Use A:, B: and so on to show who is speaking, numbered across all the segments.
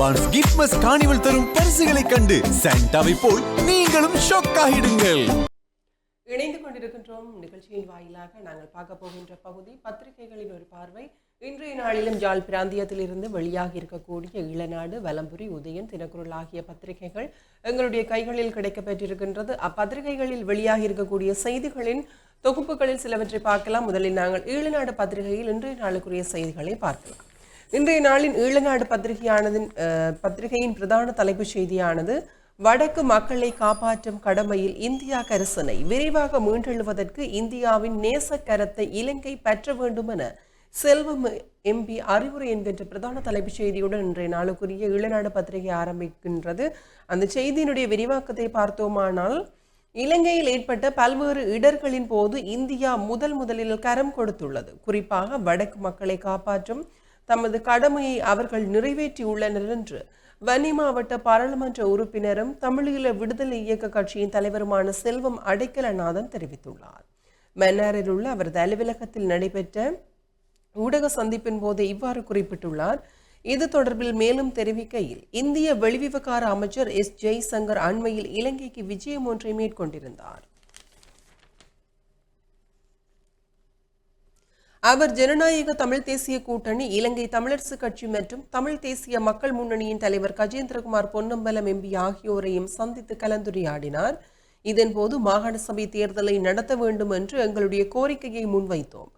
A: Advance கிஃப்ட்மஸ் காணிவல் தரும் பரிசுகளை கண்டு சாண்டாவை போல் நீங்களும் ஷாக் ஆகிடுங்கள்.
B: இணைந்து கொண்டிருக்கின்றோம். நிகழ்ச்சியின் வாயிலாக நாங்கள் பார்க்க போகின்ற பகுதி பத்திரிகைகளின் ஒரு பார்வை. இன்றைய நாளிலும் யாழ் பிராந்தியத்திலிருந்து வெளியாகி இருக்கக்கூடிய இளநாடு வலம்புரி உதயன் தினக்குரல் ஆகிய பத்திரிகைகள் எங்களுடைய கைகளில் கிடைக்கப்பெற்றிருக்கின்றது. அப்பத்திரிகைகளில் வெளியாகி இருக்கக்கூடிய செய்திகளின் தொகுப்புகளில் சிலவற்றை பார்க்கலாம். முதலில் நாங்கள் ஈழநாடு பத்திரிகையில் இன்றைய நாளுக்குரிய செய்திகளை பார்க்கலாம். இன்றைய நாளின் ஈழநாடு பத்திரிகையானதின் பத்திரிகையின் பிரதான தலைப்புச் செய்தியானது வடக்கு மக்களை காப்பாற்றும் கடமையில் இந்தியா கரிசனை. விரைவாக மீண்டெழுவதற்கு இந்தியாவின் நேசக்கரத்தை இலங்கை பெற்ற வேண்டும் என செல்வம் எம்பி அறிவுரை என்கின்ற பிரதான தலைப்புச் செய்தியுடன் இன்றைய நாளுக்குரிய ஈழநாடு பத்திரிகை ஆரம்பிக்கின்றது. அந்த செய்தியினுடைய விரிவாக்கத்தை பார்த்தோமானால் இலங்கையில் ஏற்பட்ட பல்வேறு இடர்களின் போது இந்தியா முதல் முதலில் கரம் கொடுத்துள்ளது. குறிப்பாக வடக்கு மக்களை காப்பாற்றும் தமது கடமையை அவர்கள் நிறைவேற்றியுள்ளனர் என்று வன்னி மாவட்ட பாராளுமன்ற உறுப்பினரும் தமிழீழ விடுதலை இயக்க கட்சியின் தலைவருமான செல்வம் அடைக்கலநாதன் தெரிவித்துள்ளார். மன்னாரில் உள்ள அவரது அலுவலகத்தில் நடைபெற்ற ஊடக சந்திப்பின் போது இவ்வாறு குறிப்பிட்டுள்ளார். இது தொடர்பில் மேலும் தெரிவிக்கையில் இந்திய வெளிவிவகார அமைச்சர் எஸ். ஜெய்சங்கர் அண்மையில் இலங்கைக்கு விஜயம் ஒன்றை மேற்கொண்டிருந்தார். அவர் ஜனநாயக தமிழ் தேசிய கூட்டணி இலங்கை தமிழரசு கட்சி மற்றும் தமிழ் தேசிய மக்கள் முன்னணியின் தலைவர் கஜேந்திரகுமார் பொன்னம்பலம் எம்பி ஆகியோரையும் சந்தித்து கலந்துரையாடினார். இதன்போது மாகாண சபை தேர்தலை நடத்த வேண்டும் என்று எங்களுடைய கோரிக்கையை முன்வைத்தோம்.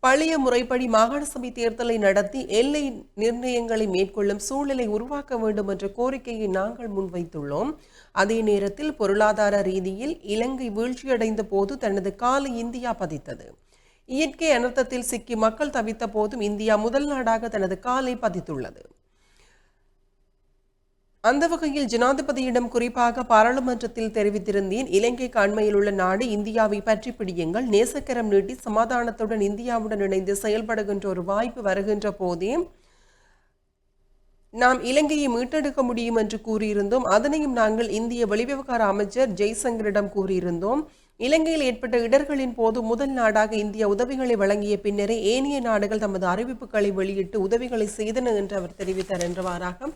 B: பழைய முறைப்படி மாகாண சபை தேர்தலை நடத்தி எல்லை நிர்ணயங்களை மேற்கொள்ளும் சூழ்நிலை உருவாக்க வேண்டும் என்ற கோரிக்கையை நாங்கள் முன்வைத்துள்ளோம். அதே நேரத்தில் பொருளாதார ரீதியில் இலங்கை வீழ்ச்சியடைந்த போது தனது காலை இந்தியா பதித்தது. இயற்கை அனர்த்தத்தில் சிக்கி மக்கள் தவித்த போதும் இந்தியா முதல் நாடாக தனது காலை பதித்துள்ளது. அந்த வகையில் ஜனாதிபதியிடம் குறிப்பாக பாராளுமன்றத்தில் தெரிவித்திருந்தேன். இலங்கைக்கு அண்மையில் உள்ள நாடு இந்தியாவை பற்றி பிடியுங்கள். நேசக்கரம் நீட்டி சமாதானத்துடன் இந்தியாவுடன் இணைந்து செயல்படுகின்ற ஒரு வாய்ப்பு வருகின்ற போதே நாம் இலங்கையை மீட்டெடுக்க முடியும் என்று கூறியிருந்தோம். அதனையும் நாங்கள் இந்திய வெளிவிவகார அமைச்சர் ஜெய்சங்கரிடம் கூறியிருந்தோம். இலங்கையில் ஏற்பட்ட இடர்களின் போது முதல் நாடாக இந்தியா உதவிகளை வழங்கிய பின்னரே ஏனைய நாடுகள் தமது அறிவிப்புகளை வெளியிட்டு உதவிகளை செய்தன என்று அவர் தெரிவித்தார். என்றவாறாக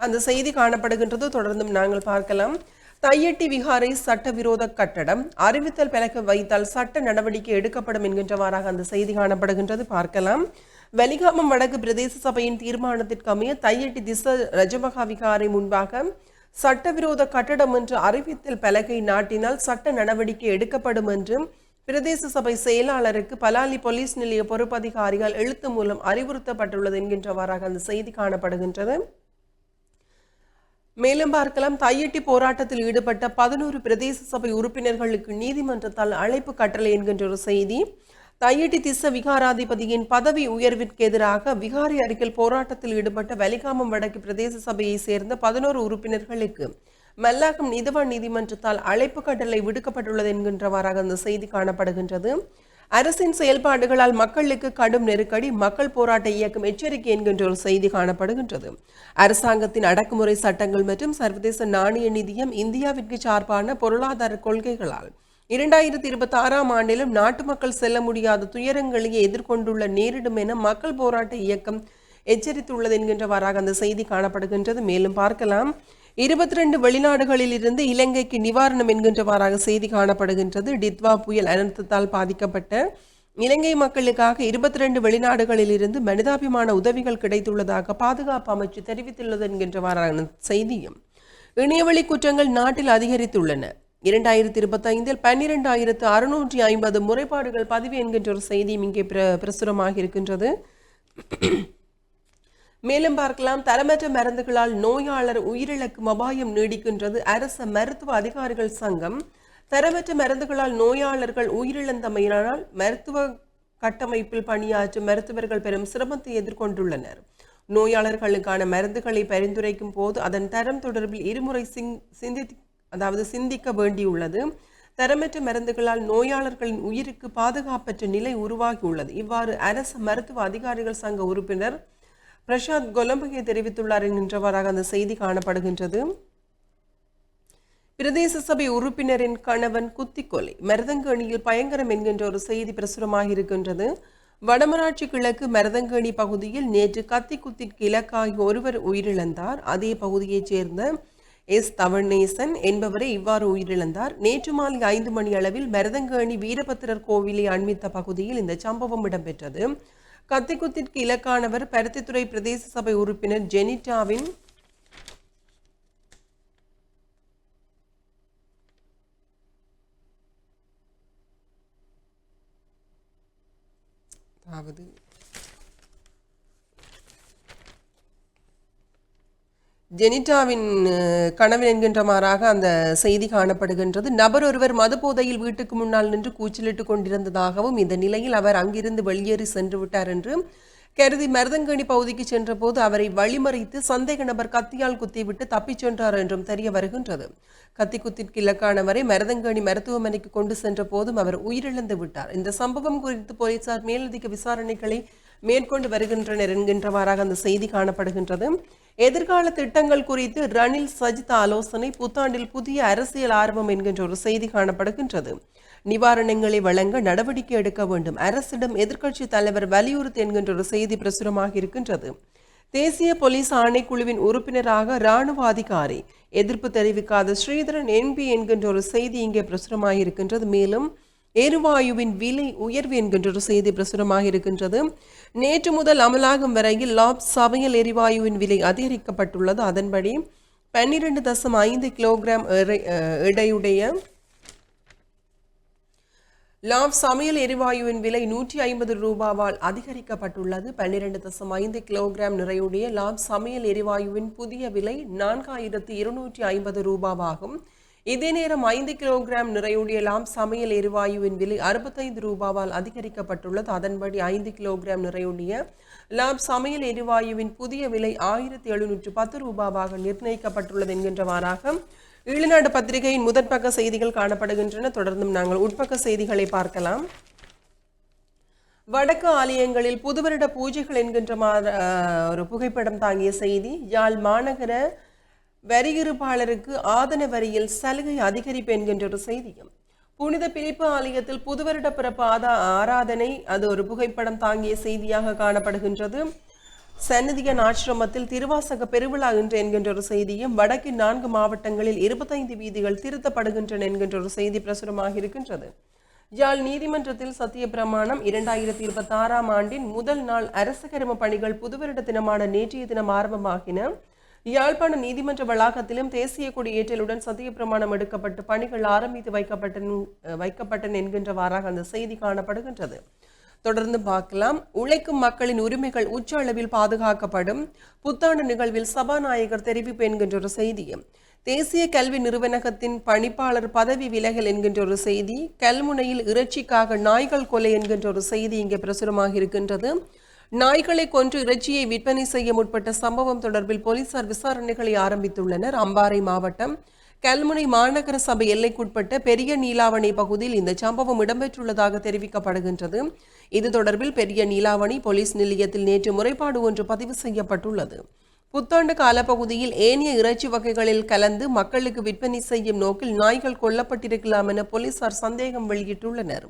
B: அந்த செய்தி காணப்படுகின்றது. தொடர்ந்தும் நாங்கள் பார்க்கலாம். தையட்டி விகாரை சட்டவிரோத கட்டடம் அறிவித்தல் பிளக்க வைத்தால் சட்ட நடவடிக்கை எடுக்கப்படும் என்கின்றவாறாக அந்த செய்தி காணப்படுகின்றது. பார்க்கலாம். வலிகாமம் வடக்கு பிரதேச சபையின் தீர்மானத்திற்கு அமைய தையட்டி திச ரஜமகா விகாரை முன்பாக சட்டவிரோத கட்டடம் என்று அறிவித்தல் பலகை நாட்டினால் சட்ட நடவடிக்கை எடுக்கப்படும் என்றும் பிரதேச சபை செயலாளருக்கு பலாலி போலீஸ் நிலைய பொறுப்பதிகாரிகள் எழுத்து மூலம் அறிவுறுத்தப்பட்டுள்ளது என்கின்றவாறாக அந்த செய்தி காணப்படுகின்றது. மேலும் பார்க்கலாம் தையட்டி போராட்டத்தில் ஈடுபட்ட பதினோரு பிரதேச சபை உறுப்பினர்களுக்கு நீதிமன்றத்தால் அழைப்பு கட்டளை என்கின்ற ஒரு செய்தி. தையட்டி திச விகாராதிபதியின் பதவி உயர்விற்கு எதிராக விகாரி அருகில் போராட்டத்தில் ஈடுபட்ட வலிகாமம் வடக்கு பிரதேச சபையை சேர்ந்த பதினோரு உறுப்பினர்களுக்கு மல்லாகம் நீதிவான் நீதிமன்றத்தால் அழைப்பு கட்டளை விடுக்கப்பட்டுள்ளது என்கின்றவாறாக அந்த செய்தி காணப்படுகின்றது. அரசின் செயல்பாடுகளால் மக்களுக்கு கடும் நெருக்கடி மக்கள் போராட்ட இயக்கம் எச்சரிக்கை என்கின்ற ஒரு செய்தி காணப்படுகின்றது. அரசாங்கத்தின் அடக்குமுறை சட்டங்கள் மற்றும் சர்வதேச நாணய நிதியம் இந்தியாவிற்கு சார்பான பொருளாதார கொள்கைகளால் இரண்டாயிரத்தி இருபத்தி ஆறாம் ஆண்டிலும் நாட்டு மக்கள் செல்ல முடியாத துயரங்களையே எதிர்கொண்டுள்ள நேரிடும் என மக்கள் போராட்ட இயக்கம் எச்சரித்துள்ளது என்கின்றவாறாக அந்த செய்தி காணப்படுகின்றது. மேலும் பார்க்கலாம். இருபத்தி ரெண்டு வெளிநாடுகளில் இருந்து இலங்கைக்கு நிவாரணம் என்கின்றவாறாக செய்தி காணப்படுகின்றது. டித்வா புயல் அனர்த்தத்தால் பாதிக்கப்பட்ட இலங்கை மக்களுக்காக இருபத்தி ரெண்டு வெளிநாடுகளில் இருந்து மனிதாபிமான உதவிகள் கிடைத்துள்ளதாக பாதுகாப்பு அமைச்சு தெரிவித்துள்ளது என்கின்றவாறான செய்தியும். இணையவழி குற்றங்கள் நாட்டில் அதிகரித்துள்ளன. இரண்டாயிரத்தி இருபத்தைந்தில் பன்னிரெண்டாயிரத்து அறுநூற்றி ஐம்பது முறைப்பாடுகள் பதிவு என்கின்ற ஒரு செய்தியும் இங்கே பிர பிரசுரமாக இருக்கின்றது. மேலும் பார்க்கலாம். தரமற்ற மருந்துகளால் நோயாளர் உயிரிழக்கும் அபாயம் நீடிக்கின்றது. அரச மருத்துவ அதிகாரிகள் சங்கம் தரமற்ற மருந்துகளால் நோயாளர்கள் உயிரிழந்தமையினால் மருத்துவ கட்டமைப்பில் பணியாற்றும் மருத்துவர்கள் பெரும் சிரமத்தை எதிர்கொண்டுள்ளனர். நோயாளர்களுக்கான மருந்துகளை பரிந்துரைக்கும் போது அதன் தரம் தொடர்பில் இருமுறை சிங் சிந்தி அதாவது சிந்திக்க வேண்டியுள்ளது. தரமற்ற மருந்துகளால் நோயாளர்களின் உயிருக்கு பாதுகாப்பற்ற நிலை உருவாகியுள்ளது. இவ்வாறு அரசு மருத்துவ அதிகாரிகள் சங்க உறுப்பினர் பிரசாந்த் கொலம்பகே தெரிவித்துள்ளார் என்கின்றவாறாக அந்த செய்தி காணப்படுகின்றது. பிரதேச சபை உறுப்பினரின் கணவன் குத்திக்கொலை. மருதங்கேணியில் பயங்கரம் என்கின்ற ஒரு செய்தி பிரசுரமாக இருக்கின்றது வடமராட்சி கிழக்கு மருதங்கேணி பகுதியில் நேற்று கத்தி குத்திற்கு இலக்காகி ஒருவர் உயிரிழந்தார். அதே பகுதியைச் சேர்ந்த எஸ் தவணேசன் என்பவரே இவ்வாறு உயிரிழந்தார். நேற்று மாலை ஐந்து மணி அளவில் மருதங்கேணி வீரபத்திரர் கோவிலை அண்மித்த பகுதியில் இந்த சம்பவம் இடம்பெற்றது. கத்திக்குத்திற்கு இலக்கானவர் பருத்தித்துறை பிரதேச சபை உறுப்பினர் ஜெனிட்டாவின் அதாவது ஜெனிட்டாவின் கணவன் என்கின்ற மாறாக அந்த செய்தி காணப்படுகின்றது. நபர் ஒருவர் மதுபோதையில் வீட்டுக்கு முன்னால் நின்று கூச்சலிட்டு கொண்டிருந்ததாகவும் இந்த நிலையில் அவர் அங்கிருந்து வெளியேறி சென்று விட்டார் என்று கருதி மருதங்கணி பகுதிக்கு சென்றபோது அவரை வழிமறித்து சந்தேக நபர் கத்தியால் குத்திவிட்டு தப்பிச் சென்றார் என்றும் தெரிய வருகின்றது. கத்தி குத்திற்கு இலக்கானவரை மருதங்கணி மருத்துவமனைக்கு கொண்டு சென்ற போதும் அவர் உயிரிழந்து விட்டார். இந்த சம்பவம் குறித்து போலீசார் மேலதிக விசாரணைகளை மேற்கொண்டு வருகின்றனர் என்கின்றவாறாக அந்த செய்தி காணப்படுகின்றது. எதிர்கால திட்டங்கள் குறித்து ரணில் சஜித் ஆலோசனை புத்தாண்டில் புதிய அரசியல் ஆர்வம் என்கின்ற ஒரு செய்தி காணப்படுகின்றது. நிவாரணங்களை வழங்க நடவடிக்கை எடுக்க வேண்டும். அரசிடம் எதிர்க்கட்சி தலைவர் வலியுறுத்து என்கின்ற ஒரு செய்தி பிரசுரமாக இருக்கின்றது. தேசிய போலீஸ் ஆணைக்குழுவின் உறுப்பினராக இராணுவ அதிகாரி. எதிர்ப்பு தெரிவிக்காத ஸ்ரீதரன் என்பி என்கின்ற ஒரு செய்தி இங்கே பிரசுரமாக இருக்கின்றது மேலும் எரிவாயுவின் விலை உயர்வு என்கின்ற ஒரு செய்தி பிரசுரமாக இருக்கின்றது. நேற்று முதல் அமலாகும் வரையில் லாப் சமையல் எரிவாயுவின் விலை அதிகரிக்கப்பட்டுள்ளது. அதன்படி பன்னிரண்டு தசம் ஐந்து கிலோகிராம் எடையுடைய லாப் சமையல் எரிவாயுவின் விலை நூற்றி ஐம்பது ரூபாவால் அதிகரிக்கப்பட்டுள்ளது. பன்னிரண்டு தசம் ஐந்து கிலோகிராம் நிறையுடைய லாப் சமையல் எரிவாயுவின் புதிய விலை நான்காயிரத்து இருநூற்றி ஐம்பது ரூபாவாகும். இதே நேரம் ஐந்து கிலோகிராம் நிறையுடைய லாம் சமையல் எரிவாயுவின் விலை அறுபத்தைந்து ரூபாவால் அதிகரிக்கப்பட்டுள்ளது. அதன்படி ஐந்து கிலோகிராம் நிறையுடைய லாப் சமையல் எரிவாயுவின் புதிய விலை ஆயிரத்தி எழுநூற்று பத்து ரூபாவாக நிர்ணயிக்கப்பட்டுள்ளது என்கின்றவாறாக ஈழநாடு பத்திரிகையின் முதற்பக்க செய்திகள் காணப்படுகின்றன. தொடர்ந்தும் நாங்கள் உட்பக்க செய்திகளை பார்க்கலாம். வடக்கு ஆலயங்களில் புதுவருட பூஜைகள் என்கின்ற ஒரு புகைப்படம் தாங்கிய செய்தி யாழ் மாநகர வரியிருப்பாளருக்கு ஆதன வரியில் சலுகை அதிகரிப்பு என்கின்ற ஒரு செய்தியும் புனித பிரிப்பு ஆலயத்தில் புதுவருட பிறப்பு ஆதா ஆராதனை அது ஒரு புகைப்படம் தாங்கிய செய்தியாக காணப்படுகின்றது. சந்நிதியன் ஆசிரமத்தில் திருவாசக பெருவிழா என்று என்கின்ற ஒரு செய்தியும் வடக்கின் நான்கு மாவட்டங்களில் இருபத்தைந்து வீதிகள் திருத்தப்படுகின்றன என்கின்ற ஒரு செய்தி பிரசுரமாக இருக்கின்றது. யாழ் நீதிமன்றத்தில் சத்திய பிரமாணம் இரண்டாயிரத்தி இருபத்தி ஆறாம் ஆண்டின் முதல் நாள் அரச கரும பணிகள் புதுவருட தினமான நேற்றைய தினம் ஆரம்பமாகின. யாழ்ப்பாண நீதிமன்ற வளாகத்திலும் தேசிய கொடியேற்றலுடன் சத்திய பிரமாணம் எடுக்கப்பட்டு பணிகள் ஆரம்பித்து வைக்கப்பட்டன வைக்கப்பட்டன் என்கின்றவாறாக அந்த செய்தி காணப்படுகின்றது. தொடர்ந்து பார்க்கலாம். உழைக்கும் மக்களின் உரிமைகள் உச்ச அளவில் பாதுகாக்கப்படும். புத்தாண்டு நிகழ்வில் சபாநாயகர் தெரிவிப்பு என்கின்ற ஒரு செய்தியும் தேசிய கல்வி நிறுவனகத்தின் பணிப்பாளர் பதவி விலகல் என்கின்ற ஒரு செய்தி. கல்முனையில் இறைச்சிக்காக நாய்கள் கொலை என்கின்ற ஒரு செய்தி இங்கே பிரசுரமாக இருக்கின்றது. நாய்களை கொன்று இறைச்சியை விற்பனை செய்ய முற்பட்ட சம்பவம் தொடர்பில் போலீசார் விசாரணைகளை ஆரம்பித்துள்ளனர். அம்பாறை மாவட்டம் கல்முனை மாநகர சபை எல்லைக்குட்பட்ட பெரிய நீலாவணை பகுதியில் இந்த சம்பவம் இடம்பெற்றுள்ளதாக தெரிவிக்கப்படுகின்றது. இது தொடர்பில் பெரிய நீலாவணி போலீஸ் நிலையத்தில் நேற்று முறைப்பாடு ஒன்று பதிவு செய்யப்பட்டுள்ளது. புத்தாண்டு காலப்பகுதியில் ஏனைய இறைச்சி வகைகளில் கலந்து மக்களுக்கு விற்பனை செய்யும் நோக்கில் நாய்கள் கொல்லப்பட்டிருக்கலாம் என போலீசார் சந்தேகம் வெளியிட்டுள்ளனர்.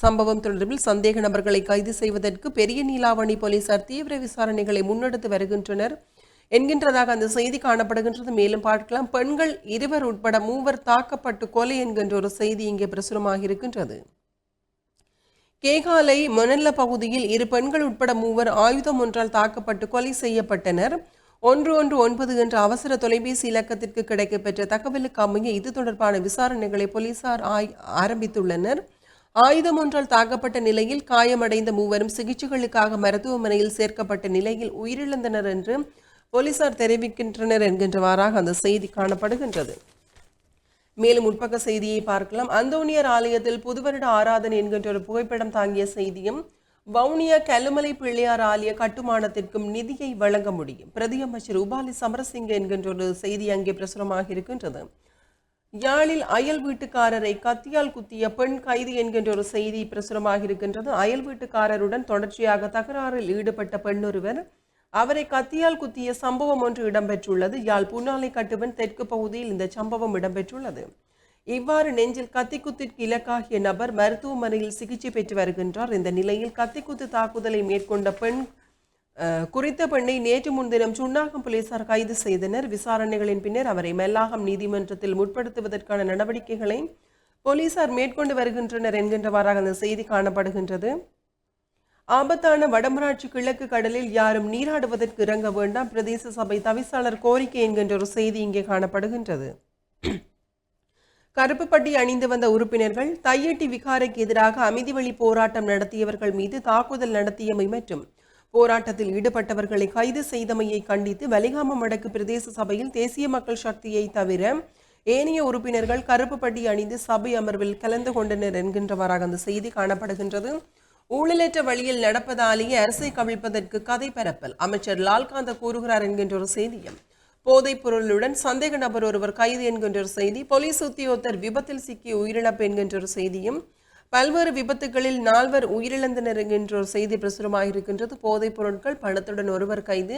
B: சம்பவம் தொடர்பில் சந்தேக நபர்களை கைது செய்வதற்கு பெரிய நீலாவணி போலீசார் தீவிர விசாரணைகளை முன்னெடுத்து வருகின்றனர். என்கின்றதாக அந்த செய்தி காணப்படுகின்றது. மேலும் பார்க்கலாம். பெண்கள் இருவர் உட்பட மூவர் தாக்கப்பட்டு கொலை என்கின்ற ஒரு செய்தி இங்கே பிரசுரமாக இருக்கின்றது. கேகாலை மணல்ல பகுதியில் இரு பெண்கள் உட்பட மூவர் ஆயுதம் ஒன்றால் தாக்கப்பட்டு கொலை செய்யப்பட்டனர். ஒன்று ஒன்று ஒன்பது என்ற அவசர தொலைபேசி இலக்கத்திற்கு கிடைக்கப்பெற்ற தகவலுக்கு அமைய இது தொடர்பான விசாரணைகளை போலீசார் ஆய்- ஆரம்பித்துள்ளனர். ஆயுதம் ஒன்றால் தாக்கப்பட்ட நிலையில் காயமடைந்த மூவரும் சிகிச்சைகளுக்காக மருத்துவமனையில் சேர்க்கப்பட்ட நிலையில் உயிரிழந்தனர் என்று போலீசார் தெரிவிக்கின்றனர் என்கின்றவாறாக அந்த செய்தி காணப்படுகின்றது. மேலும் உட்பக்க செய்தியை பார்க்கலாம். அந்தோனியர் ஆலயத்தில் புதுவருட ஆராதனை என்கின்ற ஒரு புகைப்படம் தாங்கிய செய்தியும் வவுனியா கல்லுமலை பிள்ளையார் ஆலய கட்டுமானத்திற்கும் நிதியை வழங்க முடியும். பிரதியமைச்சர் உபாலி சமரசிங்க என்கின்ற ஒரு செய்தி அங்கே பிரசுரமாக இருக்கின்றது. யாழில் அயல் வீட்டுக்காரரை கத்தியால் குத்திய பெண் கைது என்கின்ற ஒரு செய்தி பிரசுரமாக இருக்கின்றது. அயல் வீட்டுக்காரருடன் தொடர்ச்சியாக தகராறில் ஈடுபட்ட பெண்ணொருவர் அவரை கத்தியால் குத்திய சம்பவம் ஒன்று இடம்பெற்றுள்ளது. யாழ் புன்னாலை கட்டுவன் தெற்கு பகுதியில் இந்த சம்பவம் இடம்பெற்றுள்ளது. இவ்வாறு நெஞ்சில் கத்திக்குத்திற்கு இலக்காகிய நபர் மருத்துவமனையில் சிகிச்சை பெற்று வருகின்றார். இந்த நிலையில் கத்திக்குத்து தாக்குதலை மேற்கொண்ட பெண் குறித்த பெண்ணை நேற்று முன்தினம் சுன்னாகம் போலீசார் கைது செய்தனர். விசாரணைகளின் பின்னர் அவரை மெல்லாகம் நீதிமன்றத்தில் முற்படுத்துவதற்கான நடவடிக்கைகளை போலீசார் மேற்கொண்டு வருகின்றனர் என்கின்றவாறாக அந்த செய்தி காணப்படுகின்றது. ஆபத்தான வடமராட்சி கிழக்கு கடலில் யாரும் நீராடுவதற்கு இறங்க வேண்டாம். பிரதேச சபை தவிசாளர் கோரிக்கை என்கின்ற ஒரு செய்தி இங்கே காணப்படுகின்றது. கருப்பு பட்டி அணிந்து வந்த உறுப்பினர்கள் தையட்டி விகாரைக்கு எதிராக அமைதி வழி போராட்டம் நடத்தியவர்கள் மீது தாக்குதல் நடத்தியமை மற்றும் போராட்டத்தில் ஈடுபட்டவர்களை கைது செய்தமையை கண்டித்து வலிகாமம் வடக்கு பிரதேச சபையில் தேசிய மக்கள் சக்தியை தவிர ஏனைய உறுப்பினர்கள் கருப்பு பட்டி அணிந்து சபை அமர்வில் கலந்து கொண்டனர் என்கின்றவாறாக அந்த செய்தி காணப்படுகின்றது. ஊழலற்ற வழியில் நடப்பதாலேயே அரசை கவிழ்ப்பதற்கு கதை பரப்பல். அமைச்சர் லால்காந்த கூறுகிறார் என்கின்ற ஒரு செய்தியும் போதைப் பொருளுடன் சந்தேக நபர் ஒருவர் கைது என்கின்ற ஒரு செய்தி போலீஸ் உத்தியோகத்தர் விபத்தில் சிக்கி உயிரிழப்பு என்கின்ற ஒரு செய்தியும் பல்வேறு விபத்துகளில் நால்வர் உயிரிழந்தனர் என்ற ஒரு செய்தி பிரசுரமாக இருக்கின்றது போதைப் பொருட்கள் பணத்துடன் ஒருவர் கைது.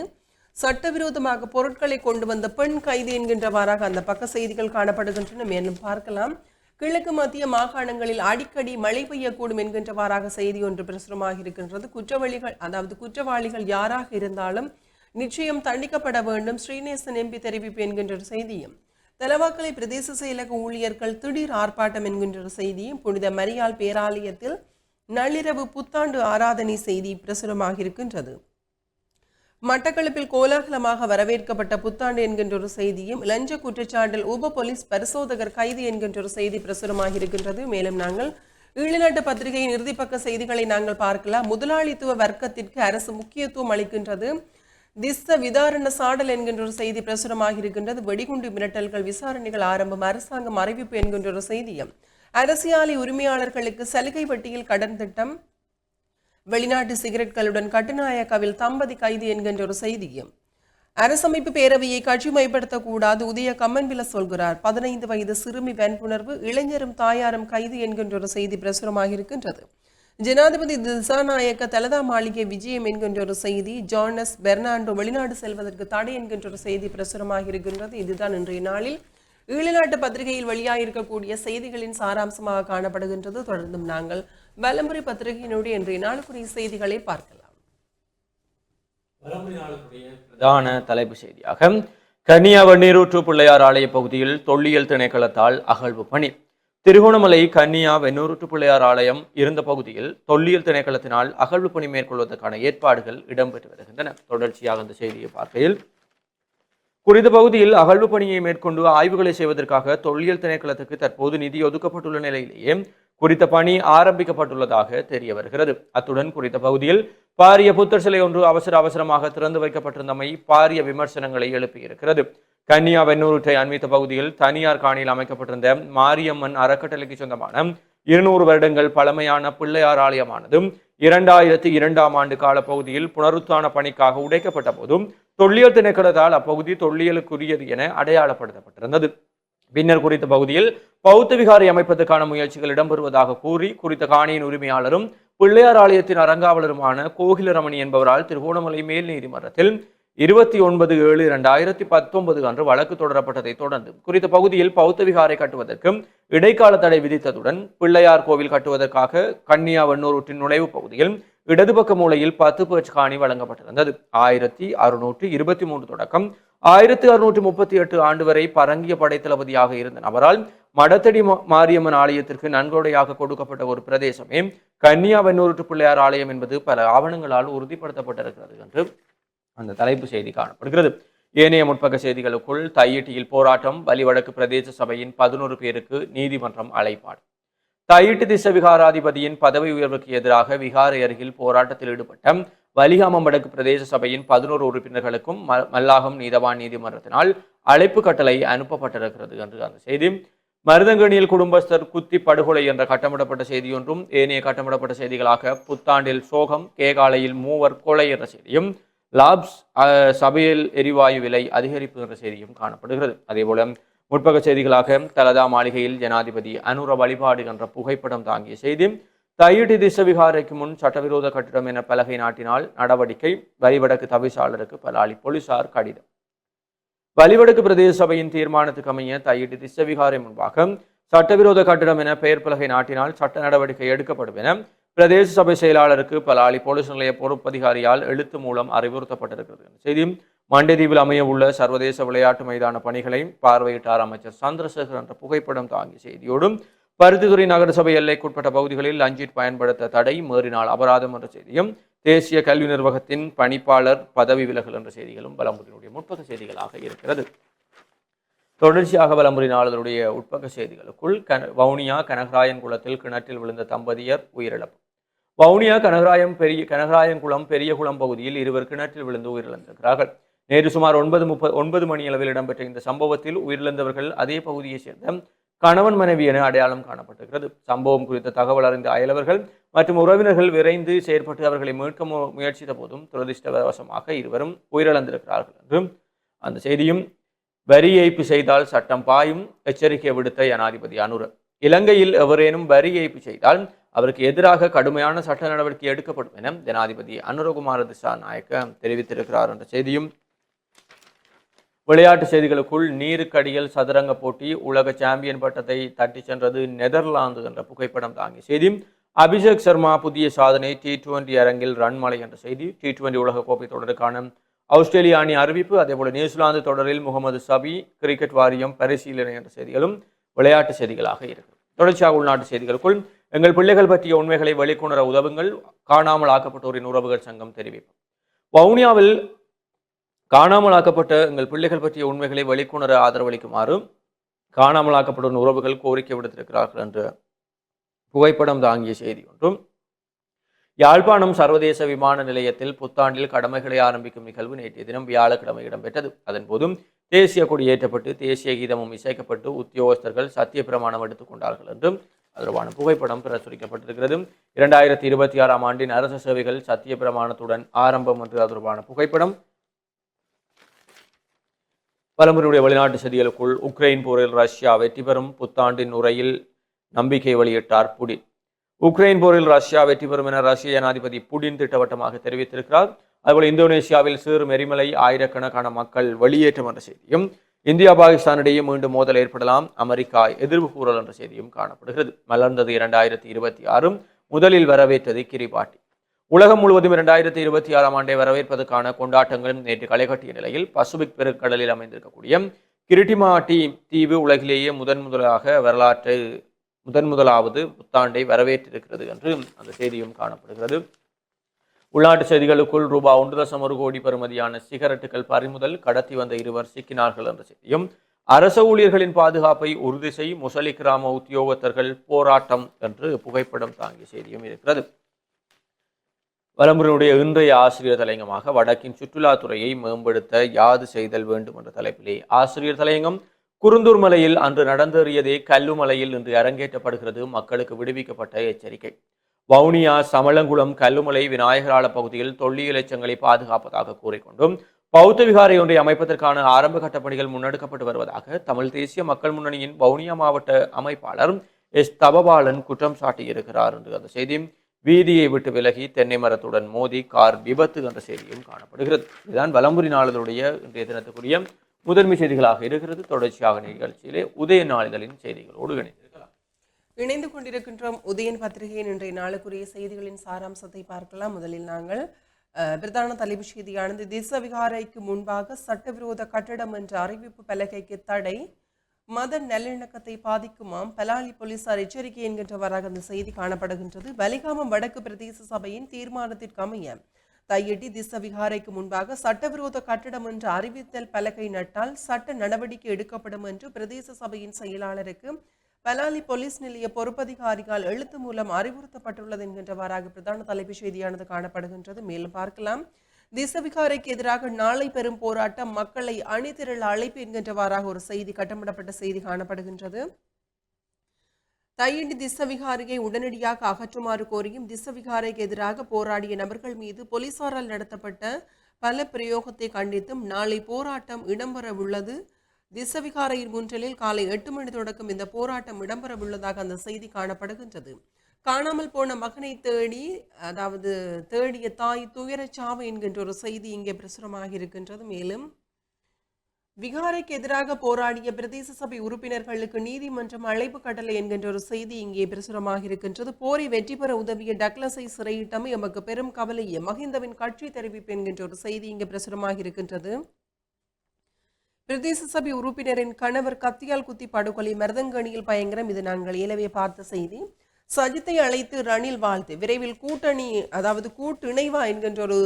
B: சட்டவிரோதமாக பொருட்களை கொண்டு வந்த பெண் கைது என்கின்றவாறாக அந்த பக்க செய்திகள் காணப்படுகின்றன. மேலும் பார்க்கலாம். கிழக்கு மத்திய மாகாணங்களில் அடிக்கடி மழை பெய்யக்கூடும் என்கின்றவாறாக செய்தி ஒன்று பிரசுரமாக இருக்கின்றது குற்றவாளிகள் அதாவது குற்றவாளிகள் யாராக இருந்தாலும் நிச்சயம் தண்டிக்கப்பட வேண்டும். ஸ்ரீநேசன் எம்பி தெரிவிப்பு என்கின்ற ஒரு செய்தியும் தலவாக்கலை பிரதேச செயலக ஊழியர்கள் திடீர் ஆர்ப்பாட்டம் என்கின்ற ஒரு செய்தியும் புனித மரியாள் பேராலயத்தில் நள்ளிரவு புத்தாண்டு ஆராதனை செய்தி பிரசுரமாக இருக்கின்றது. மட்டக்களப்பில் கோலாகலமாக வரவேற்கப்பட்ட புத்தாண்டு என்கின்ற ஒரு செய்தியும் லஞ்ச குற்றச்சாட்டில் உப போலீஸ் பரிசோதகர் கைது என்கின்ற ஒரு செய்தி பிரசுரமாக இருக்கின்றது. மேலும் நாங்கள் ஈழநாட்டு பத்திரிகையின் இறுதிப்பக்க செய்திகளை நாங்கள் பார்க்கலாம். முதலாளித்துவ வர்க்கத்திற்கு அரசு முக்கியத்துவம் அளிக்கின்றது. திஸ்த விதாரண சாடல் என்கின்ற ஒரு செய்தி பிரசுரமாக இருக்கின்றது. வெடிகுண்டு மிரட்டல்கள் விசாரணைகள் ஆரம்பம் அரசாங்கம் அறிவிப்பு என்கின்ற ஒரு செய்தியும். அரசியாலை உரிமையாளர்களுக்கு சலுகை வட்டியில் கடன் திட்டம். வெளிநாட்டு சிகரெட்களுடன் கட்டுநாயக்காவில் தம்பதி கைது என்கின்ற ஒரு செய்தியும். அரசமைப்பு பேரவையை கட்சிமயப்படுத்தக்கூடாது உதய கம்மன்பில சொல்கிறார். பதினைந்து வயது சிறுமி வன்புணர்வு இளைஞரும் தாயாரும் கைது என்கின்ற ஒரு செய்தி பிரசுரமாக இருக்கின்றது. ஜனாதிபதி திசாநாயக்க தலதா மாளிகை விஜயம் என்கின்ற ஒரு செய்தி ஜானஸ் பெர்னாண்டோ வெளிநாடு செல்வதற்கு தடை என்கின்ற ஒரு செய்தி பிரசுரமாக இருக்கின்றது. இதுதான் இன்றைய நாளில் ஈழநாட்டு பத்திரிகையில் வெளியாகிருக்கக்கூடிய செய்திகளின் சாராம்சமாக காணப்படுகின்றது. தொடர்ந்தும் நாங்கள் வலம்புரி பத்திரிகையினுடைய இன்றைய நாளுக்குரிய செய்திகளை பார்க்கலாம்.
C: பிரதான தலைப்பு செய்தியாக கன்னியா நீரூற்று பிள்ளையார் ஆலய பகுதியில் தொல்லியல் திணைக்களத்தால் அகழ்வு பணி. திருகோணமலை கன்னியா வெண்ணூருட்டு பிள்ளையார் ஆலயம் இருந்த பகுதியில் தொல்லியல் திணைக்களத்தினால் அகழ்வு பணி மேற்கொள்வதற்கான ஏற்பாடுகள் இடம்பெற்று வருகின்றன. தொடர்ச்சியாக அந்த செய்தியை பார்க்கையில் குறித்த பகுதியில் அகழ்வு பணியை மேற்கொண்டு ஆய்வுகளை செய்வதற்காக தொல்லியல் திணைக்களத்துக்கு தற்போது நிதி ஒதுக்கப்பட்டுள்ள நிலையிலேயே குறித்த பணி ஆரம்பிக்கப்பட்டுள்ளதாக தெரிய வருகிறது. அத்துடன் குறித்த பகுதியில் பாரிய புத்தர் சிலை ஒன்று அவசர அவசரமாக திறந்து வைக்கப்பட்டிருந்தமை பாரிய விமர்சனங்களை எழுப்பியிருக்கிறது. கன்னியா வெண்ணூருட்டை அண்மித்த பகுதியில் தனியார் காணியில் அமைக்கப்பட்டிருந்த மாரியம்மன் அறக்கட்டளைக்கு சொந்தமான இருநூறு வருடங்கள் பழமையான பிள்ளையார் ஆலயமானது இரண்டாயிரத்தி இரண்டாம் ஆண்டு கால பகுதியில் புனருத்தான பணிக்காக உடைக்கப்பட்ட போதும் தொல்லியல் திணைக்களத்தால் அப்பகுதி தொல்லியலுக்குரியது என அடையாளப்படுத்தப்பட்டிருந்தது. பின்னர் குறித்த பகுதியில் பௌத்த விகாரை அமைப்பதற்கான முயற்சிகள் இடம்பெறுவதாக கூறி குறித்த காணியின் உரிமையாளரும் பிள்ளையார் ஆலயத்தின் அறங்காவலருமான கோகிலரமணி என்பவரால் திருகோணமலை மேல் நீதிமன்றத்தில் இருபத்தி ஒன்பது ஏழு இரண்டாயிரத்தி பத்தொன்பது அன்று வழக்கு தொடரப்பட்டதை தொடர்ந்து குறித்த பகுதியில் பௌத்த விகாரை கட்டுவதற்கு இடைக்கால தடை விதித்ததுடன் பிள்ளையார் கோவில் கட்டுவதற்காக கன்னியா வண்ணூரூற்றின் நுழைவு பகுதியில் இடது பக்க மூலையில் பத்து பேர்ச் காணி வழங்கப்பட்டிருந்தது. ஆயிரத்தி அறுநூற்றி இருபத்தி மூன்று தொடக்கம். ஆயிரத்தி அறுநூற்றி முப்பத்தி எட்டு ஆண்டு வரை பரங்கிய படைத்தளபதியாக இருந்த நபரால் மடத்தடி மா- மாரியம்மன் ஆலயத்திற்கு நன்கொடையாக கொடுக்கப்பட்ட ஒரு பிரதேசமே கன்னியா பிள்ளையார் ஆலயம் என்பது பல ஆவணங்களால் உறுதிப்படுத்தப்பட்டிருக்கிறது என்று அந்த தலைப்பு செய்தி காணப்படுகிறது. ஏனைய முற்பக்க செய்திகளுக்குள் தையிட்டியில் போராட்டம் வலிவடக்கு பிரதேச சபையின் பதினோரு பேருக்கு நீதிமன்றம் அழைப்பாடு. தையிட்டு திச விகாராதிபதியின் பதவி உயர்வுக்கு எதிராக விகாரை அருகில் போராட்டத்தில் ஈடுபட்ட வலிகாமம் வடக்கு பிரதேச சபையின் பதினோரு உறுப்பினர்களுக்கும் மல்லாகம் நீதவான் நீதிமன்றத்தினால் அழைப்பு கட்டளை அனுப்பப்பட்டிருக்கிறது என்று அந்த செய்தி. மருதங்கணியில் குடும்பஸ்தர் குத்தி படுகொலை என்ற கட்டமிடப்பட்ட செய்தியொன்றும் ஏனைய கட்டமிடப்பட்ட செய்திகளாக புத்தாண்டில் சோகம் கேகாலையில் மூவர் கொலை என்ற செய்தியும் லாப்ஸ் சபையில் எரிவாயு விலை அதிகரிப்பு என்ற செய்தியும் காணப்படுகிறது. அதேபோல முற்பக செய்திகளாக தலதா மாளிகையில் ஜனாதிபதி அனுர வழிபாடு என்ற புகைப்படம் தாங்கிய செய்தி தையிட்டி திசவிகாரைக்கு முன் சட்டவிரோத கட்டிடம் என பலகை நாட்டினால் நடவடிக்கை வரிவடக்கு தவிசாளருக்கு பலாலி போலீசார் கடிதம். வலிவடக்கு பிரதேச சபையின் தீர்மானத்துக்கு அமைய தையிட்டு திசவிகாரை முன்பாக சட்டவிரோத கட்டிடம் என பெயர் பலகை நாட்டினால் சட்ட நடவடிக்கை எடுக்கப்படும் என பிரதேச சபை செயலாளருக்கு பலாலி போலீஸ் நிலைய பொறுப்பதிகாரியால் எழுத்து மூலம் அறிவுறுத்தப்பட்டிருக்கிறது செய்தியும் மண்டதீவில் அமைய உள்ள சர்வதேச விளையாட்டு மைதான பணிகளை பார்வையிட்டார் அமைச்சர் சந்திரசேகர் என்ற புகைப்படம் தாங்கிய செய்தியோடும் பருத்தித்துறை நகரசபை எல்லைக்குட்பட்ட பகுதிகளில் லஞ்சிட் பயன்படுத்த தடை மீறினால் அபராதம் என்ற செய்தியும் தேசிய கல்வி நிர்வாகத்தின் பணிப்பாளர் பதவி விலகல் என்ற செய்திகளும் பலமுறையினுடைய முற்பக செய்திகளாக இருக்கிறது. தொடர்ச்சியாக வலமுறை நாளிதழுடைய உட்பக்க செய்திகளுக்குள் கன வவுனியா கனகராயன் குளத்தில் கிணற்றில் விழுந்த தம்பதியர் உயிரிழப்பு. வவுனியா கனகராயம் பெரிய கனகராயன்குளம் பெரியகுளம் பகுதியில் இருவர் கிணற்றில் விழுந்து உயிரிழந்திருக்கிறார்கள். நேற்று சுமார் ஒன்பது முப்பது ஒன்பது மணி அளவில் இடம்பெற்ற இந்த சம்பவத்தில் உயிரிழந்தவர்கள் அதே பகுதியைச் சேர்ந்த கணவன் மனைவி என அடையாளம் காணப்பட்டிருக்கிறது. சம்பவம் குறித்த தகவல் அறிந்த அயலவர்கள் மற்றும் உறவினர்கள் விரைந்து செயற்பட்டு அவர்களை மீட்க முயற்சித்த போதும் துரதிருஷ்டவசமாக இருவரும் உயிரிழந்திருக்கிறார்கள் என்றும் அந்த செய்தியும் வரி ஏய்ப்பு செய்தால் சட்டம் பாயும் எச்சரிக்கை விடுத்த ஜனாதிபதி அனுர. இலங்கையில் எவரேனும் வரி ஏய்ப்பு செய்தால் அவருக்கு எதிராக கடுமையான சட்ட நடவடிக்கை எடுக்கப்படும் என ஜனாதிபதி அனுரகுமார திசா நாயக்க தெரிவித்திருக்கிறார் என்ற செய்தியும் விளையாட்டு செய்திகளுக்குள் நீருக்கடியில் சதுரங்க போட்டி உலக சாம்பியன் பட்டத்தை தட்டிச் சென்றது நெதர்லாந்து என்ற புகைப்படம் தாங்கிய செய்தி. அபிஷேக் சர்மா புதிய சாதனை டி டுவெண்டி அரங்கில் ரன்மலை என்ற செய்தி. டி டுவெண்டி உலகக்கோப்பை தொடருக்கான ஆஸ்திரேலிய அணி அறிவிப்பு. அதேபோல நியூசிலாந்து தொடரில் முகமது சபி கிரிக்கெட் வாரியம் பரிசீலனை என்ற செய்திகளும் விளையாட்டு செய்திகளாக இருக்கும் தொடர்ச்சியாக உள்நாட்டு செய்திகளுக்குள் எங்கள் பிள்ளைகள் பற்றிய உண்மைகளை வெளிக்கொணர உதவுங்கள். காணாமல் ஆக்கப்பட்டோரின் உறவுகள் சங்கம் தெரிவிப்பு வவுனியாவில் காணாமல் ஆக்கப்பட்ட எங்கள் பிள்ளைகள் பற்றிய உண்மைகளை வெளிக்கொணர ஆதரவளிக்குமாறு காணாமல் ஆக்கப்பட்ட உறவுகள் கோரிக்கை விடுத்திருக்கிறார்கள் என்ற புகைப்படம் தாங்கிய செய்தி ஒன்றும். யாழ்ப்பாணம் சர்வதேச விமான நிலையத்தில் புத்தாண்டில் கடமைகளை ஆரம்பிக்கும் நிகழ்வு நேற்றைய தினம் வியாழக்கிழமை இடம்பெற்றது. அதன்போதும் தேசிய கொடி ஏற்றப்பட்டு தேசிய கீதமும் இசைக்கப்பட்டு உத்தியோகஸ்தர்கள் சத்திய பிரமாணம் எடுத்துக் கொண்டார்கள் என்றும் தொடர்பான புகைப்படம் பிரசுரிக்கப்பட்டிருக்கிறது. இரண்டாயிரத்தி இருபத்தி ஆறாம் ஆண்டின் அரசு சேவைகள் சத்திய பிரமாணத்துடன் ஆரம்பம் என்று தொடர்பான புகைப்படம் பலமுறையுடைய வெளிநாட்டு செய்திகளுக்குள் உக்ரைன் போரில் ரஷ்யா வெற்றி பெறும் புத்தாண்டின் உரையில் நம்பிக்கை வெளியிட்டார் புடின். உக்ரைன் போரில் ரஷ்யா வெற்றி பெறும் என ரஷ்ய ஜனாதிபதி புடின் திட்டவட்டமாக தெரிவித்திருக்கிறார். அதுபோல இந்தோனேசியாவில் சிறு எரிமலை ஆயிரக்கணக்கான மக்கள் வெளியேற்றம் என்ற செய்தியும் இந்தியா பாகிஸ்தானிடையே மீண்டும் மோதல் ஏற்படலாம் அமெரிக்கா எதிர்வு கூறல் என்ற செய்தியும் காணப்படுகிறது. மலர்ந்தது இரண்டாயிரத்தி இருபத்தி ஆறும் முதலில் வரவேற்றது கிரிபாட்டி. உலகம் முழுவதும் இரண்டாயிரத்தி இருபத்தி ஆறாம் ஆண்டை வரவேற்பதற்கான கொண்டாட்டங்களும் நேற்று களைகட்டிய நிலையில் பசுபிக் பெருங்கடலில் அமைந்திருக்கக்கூடிய கிரிட்டிமாட்டி தீவு உலகிலேயே முதன் முதலாக வரலாற்று முதன் முதலாவது புத்தாண்டை வரவேற்றிருக்கிறது என்று அந்த செய்தியும் காணப்படுகிறது. உள்நாட்டு செய்திகளுக்குள் ரூபாய் ஒன்று தசம் ஒரு கோடி பெறுமதியான சிகரெட்டுகள் பறிமுதல் கடத்தி வந்த இருவர் சிக்கினார்கள் என்ற செய்தியும் அரச ஊழியர்களின் பாதுகாப்பை உறுதி செய் முசலி கிராம உத்தியோகத்தர்கள் போராட்டம் என்று புகைப்படம் தாங்கிய செய்தியும் இருக்கிறது. வலம்புரனுடைய இன்றைய ஆசிரியர் தலையங்கமாக வடக்கின் சுற்றுலாத்துறையை மேம்படுத்த யாது செய்தல் வேண்டும் என்ற தலைப்பிலே ஆசிரியர் தலையங்கம் குருந்தூர் மலையில் அன்று நடந்தேறியதே கல்லுமலையில் இன்று அரங்கேற்றப்படுகிறது. மக்களுக்கு விடுவிக்கப்பட்ட எச்சரிக்கை. வவுனியா சமளங்குளம் கல்லுமலை விநாயகராள பகுதியில் தொல்லியல் எச்சங்களை பாதுகாப்பதாக கூறிக்கொண்டும் பௌத்த விகாரை ஒன்றை அமைப்பதற்கான ஆரம்ப கட்ட பணிகள் முன்னெடுக்கப்பட்டு வருவதாக தமிழ் தேசிய மக்கள் முன்னணியின் வவுனியா மாவட்ட அமைப்பாளர் எஸ் தபபாலன் குற்றம் சாட்டியிருக்கிறார். என்று அந்த செய்தி வீதியை விட்டு விலகி தென்னை மரத்துடன் மோதி கார் விபத்து என்ற செய்தியும் காணப்படுகிறது. இதுதான் வலம்புரி நாளிதழுடைய இன்றைய தினத்துக்குரிய முதன்மை செய்திகளாக இருக்கிறது. தொடர்ச்சியாக நிகழ்ச்சியிலே உதய நாளிதழின் செய்திகளோடு இணைந்திருக்கலாம்.
B: இணைந்து கொண்டிருக்கின்றோம் உதயன் பத்திரிகையின் இன்றைய நாளுக்குரிய செய்திகளின் சாராம்சத்தை பார்க்கலாம். முதலில் நாங்கள் பிரதான தலைப்பு செய்தியானது திசவிகாரைக்கு முன்பாக சட்டவிரோத கட்டடம் என்ற அறிவிப்பு பலகைக்கு தடை. மத நல்லிணக்கத்தை பாதிக்குமாம். பலாலி போலீசார் எச்சரிக்கை என்கின்றவாறாக அந்த செய்தி காணப்படுகின்றது. வலிகாமம் வடக்கு பிரதேச சபையின் தீர்மானத்திற்கு அமைய தையட்டி திசவிகாரைக்கு முன்பாக சட்டவிரோத கட்டடம் என்ற அறிவித்தல் பலகை நட்டால் சட்ட நடவடிக்கை எடுக்கப்படும் என்று பிரதேச சபையின் செயலாளருக்கு பலாலி போலீஸ் நிலைய பொறுப்பதிகாரிகள் எழுத்து மூலம் அறிவுறுத்தப்பட்டுள்ளது என்கின்றவாறாக பிரதான தலைப்புச் செய்தியானது காணப்படுகின்றது. மேலும் பார்க்கலாம். திசவிகாரைக்கு எதிராக நாளை பெரும் போராட்டம் மக்களை அணிதிரள அழைப்பு என்கின்றவாறாக ஒரு செய்தி கட்டமிடப்பட்ட செய்தி காணப்படுகின்றது. தையண்டி திசவிகாரியை உடனடியாக அகற்றுமாறு கோரியும் திசவிகாரைக்கு எதிராக போராடிய நபர்கள் மீது போலீசாரால் நடத்தப்பட்ட பல பிரயோகத்தை கண்டித்தும் நாளை போராட்டம் இடம்பெற உள்ளது. திசவிகாரையின் முன்றலில் காலை எட்டு மணி தொடக்கம் இந்த போராட்டம் இடம்பெற உள்ளதாக அந்த செய்தி காணப்படுகின்றது. காணாமல் போன மகனை தேடி அதாவது தேடிய தாய் துயரச்சாவு என்கின்ற ஒரு செய்தி இங்கே பிரசுரமாக இருக்கின்றது. மேலும் விகாரைக்கு எதிராக போராடிய பிரதேச சபை உறுப்பினர்களுக்கு நீதிமன்றம் அழைப்பு கட்டளை என்கின்ற ஒரு செய்தி இங்கே பிரசுரமாக இருக்கின்றது. போரை வெற்றி பெற உதவிய டக்லஸை சிறையிட்டமை எமக்கு பெரும் கவலையே மஹிந்தவின் கட்சி தெரிவிப்பு என்கின்ற ஒரு செய்தி இங்கே பிரசுரமாக இருக்கின்றது. பிரதேச சபை உறுப்பினரின் கணவர் கத்தியால் குத்தி படுகொலை மருதங்கணியில் பயங்கரம் இது நாங்கள் இயலவே பார்த்த செய்தி. சஜித்தை அழைத்து ரணில் வாழ்த்து. விரைவில் கூட்டணி அதாவது கூட்டிணைவா என்கின்ற ஒரு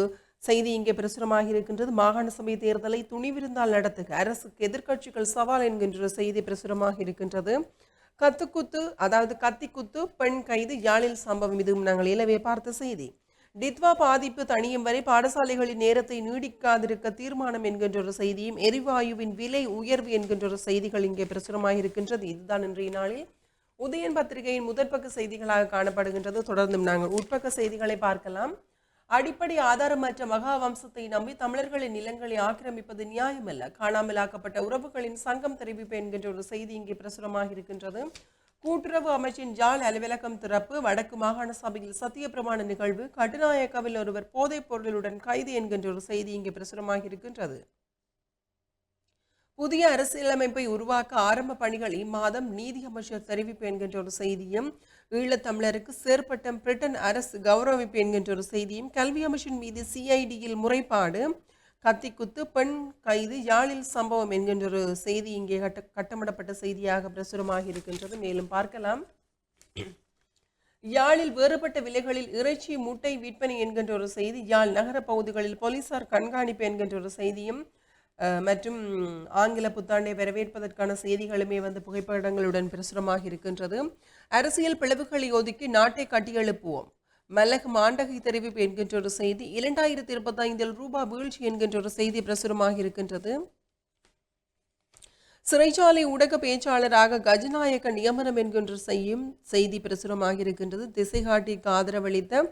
B: செய்தி இங்கே பிரசுரமாக இருக்கின்றது. மாகாண சபை தேர்தலை துணிவிருந்தால் நடத்துக. அரசுக்கு எதிர்க்கட்சிகள் சவால் என்கின்ற ஒரு செய்தி பிரசுரமாக இருக்கின்றது. கத்துக்குத்து அதாவது கத்திக்குத்து பெண் கைது யாழில் சம்பவம் இதுவும் நாங்கள் இலவே பார்த்த செய்தி. டித்வா பாதிப்பு தணியும் வரை பாடசாலைகளின் நேரத்தை நீடிக்காதிருக்க தீர்மானம் என்கின்ற ஒரு செய்தியும் எரிவாயுவின் விலை உயர்வு என்கின்ற ஒரு செய்திகள் இங்கே பிரசுரமாக இருக்கின்றது. இதுதான் இன்றைய நாளில் உதயன் பத்திரிகையின் முதற்பக்க செய்திகளாக காணப்படுகின்றது. தொடர்ந்தும் நாங்கள் உட்பக்க செய்திகளை பார்க்கலாம். அடிப்படை ஆதாரமற்ற மகா வம்சத்தை நம்பி தமிழர்களின் நிலங்களை ஆக்கிரமிப்பது நியாயமல்ல. காணாமலாக்கப்பட்ட உறவுகளின் சங்கம் தெரிவிப்பு என்கின்ற ஒரு செய்தி இங்கே பிரசுரமாக இருக்கின்றது. கூட்டுறவு அமைச்சின் ஜால் அலுவலகம் திறப்பு வடக்கு மாகாண சபையில் சத்தியப்பிரமாண நிகழ்வு கட்டுநாயக்காவில் ஒருவர் போதைப் பொருளுடன் கைது என்கின்ற ஒரு செய்தி இங்கே பிரசுரமாக இருக்கின்றது. புதிய அரசியலமைப்பை உருவாக்க ஆரம்ப பணிகள் இம்மாதம் நீதி அமைச்சர் தெரிவிப்பு என்கின்ற ஒரு செய்தியும் ஈழத்தமிழருக்கு சேர்ப்பட்டம் பிரிட்டன் அரசு கௌரவிப்பு என்கின்ற ஒரு செய்தியும் கல்வி அமைச்சின் மீது சிஐடியில் முறைப்பாடு கத்திக்குத்து பெண் கைது யாழில் சம்பவம் என்கின்ற ஒரு செய்தி இங்கே கட்ட கட்டமிடப்பட்ட செய்தியாக பிரசுரமாக இருக்கின்றது. மேலும் பார்க்கலாம். யாழில் வேறுபட்ட விலைகளில் இறைச்சி முட்டை விற்பனை என்கின்ற ஒரு செய்தி யாழ் நகர பகுதிகளில் போலீசார் கண்காணிப்பு என்கின்ற ஒரு செய்தியும் மற்றும் ஆங்கில புத்தாண்டை வரவேற்பதற்கான செய்திகளுமே வந்து புகைப்படங்களுடன் பிரசுரமாக இருக்கின்றது. அரசியல் பிளவுகளை ஒதுக்கி நாட்டை கட்டியெழுப்புவோம் மல்லக மாண்டகை தெரிவிப்பு என்கின்ற ஒரு செய்தி இரண்டாயிரத்தி இருபத்தைந்தில் ரூபா வீழ்ச்சி என்கின்ற ஒரு செய்தி பிரசுரமாக இருக்கின்றது. சிறைச்சாலை ஊடக பேச்சாளராக கஜநாயக்க நியமனம் என்கின்ற செய்யும் செய்தி பிரசுரமாக இருக்கின்றது. திசைகாட்டிக்கு ஆதரவளித்த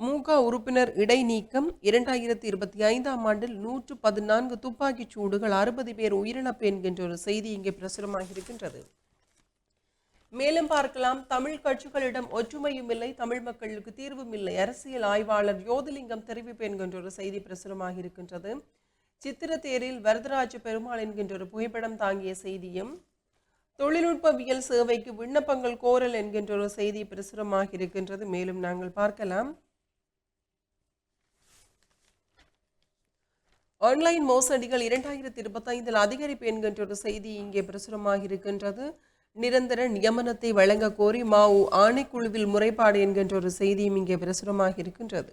B: மூக உறுப்பினர் இடைநீக்கம் இரண்டாயிரத்தி இருபத்தி ஐந்தாம் ஆண்டில் நூற்று பதினான்கு துப்பாக்கிச் சூடுகள் அறுபது பேர் உயிரிழப்பு என்கின்ற ஒரு செய்தி இங்கே பிரசுரமாக இருக்கின்றது மேலும் பார்க்கலாம். தமிழ் கட்சிகளிடம் ஒற்றுமையும் இல்லை தமிழ் மக்களுக்கு தீர்வும் இல்லை. அரசியல் ஆய்வாளர் யோதிலிங்கம் தெரிவிப்பு என்கின்ற ஒரு செய்தி பிரசுரமாக இருக்கின்றது சித்திரத்தேரில் வரதராஜ பெருமாள் என்கின்ற ஒரு புகைப்படம் தாங்கிய செய்தியும் தொழில்நுட்பவியல் சேவைக்கு விண்ணப்பங்கள் கோரல் என்கின்ற ஒரு செய்தி பிரசுரமாக இருக்கின்றது மேலும் நாங்கள் பார்க்கலாம். ஆன்லைன் மோசடிகள் இரண்டாயிரத்தி இருபத்தைந்தில் அதிகரிப்பு என்கின்ற ஒரு செய்தி இங்கே பிரசுரமாக இருக்கின்றது. நிரந்தர நியமனத்தை வழங்க கோரி மாவு ஆணைக்குழுவில் முறைப்பாடு என்கின்ற ஒரு செய்தியும் இங்கே பிரசுரமாக இருக்கின்றது.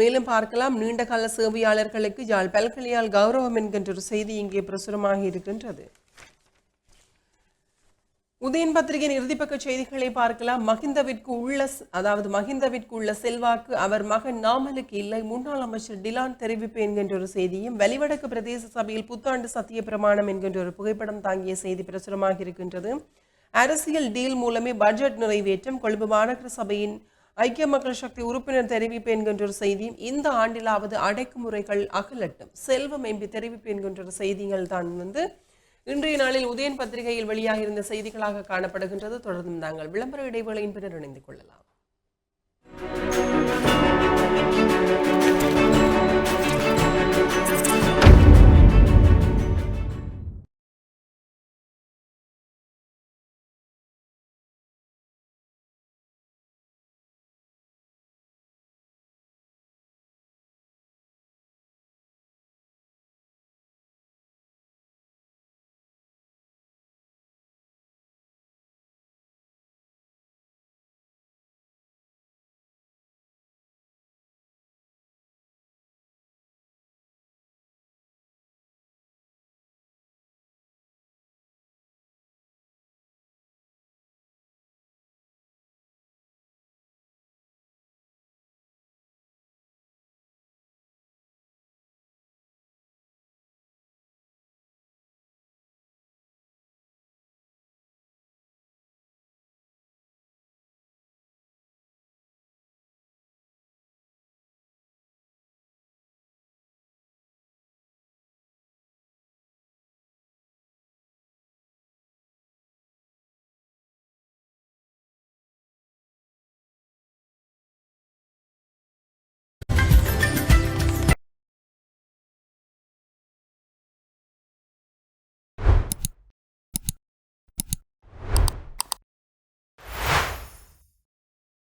B: மேலும் பார்க்கலாம். நீண்டகால சேவையாளர்களுக்கு யாழ் பல்கலையால் கௌரவம் என்கின்ற ஒரு செய்தி இங்கே பிரசுரமாக இருக்கின்றது. உதயன் பத்திரிகையின் இறுதிப்பக்க செய்திகளை பார்க்கலாம். மஹிந்தவிற்கு உள்ள அதாவது மஹிந்தவிற்கு உள்ள செல்வாக்கு அவர் மகன் நாமலுக்கு இல்லை. முன்னாள் அமைச்சர் டிலான் தெரிவிப்பு என்கின்ற ஒரு செய்தியும் வெளிவடக்கு பிரதேச சபையில் புத்தாண்டு சத்திய பிரமாணம் என்கின்ற ஒரு புகைப்படம் தாங்கிய செய்தி பிரசுரமாக இருக்கின்றது. அரசியல் டீல் மூலமே பட்ஜெட் நிறைவேற்றம் கொழும்பு மாநகர சபையின் ஐக்கிய மக்கள் சக்தி உறுப்பினர் தெரிவிப்பு என்கின்ற ஒரு செய்தியும் இந்த ஆண்டிலாவது அடைக்குமுறைகள் அகலட்டும். செல்வம் எம்பி தெரிவிப்பு என்கின்ற ஒரு செய்திகள் தான் வந்து இன்றைய நாளில் உதயன் பத்திரிகையில் வெளியாக இருந்த செய்திகளாக காணப்படுகின்றது. தொடர்ந்து நாங்கள் விளம்பர இடைவேளையின் பின்னர் இணைந்து கொள்ளலாம்.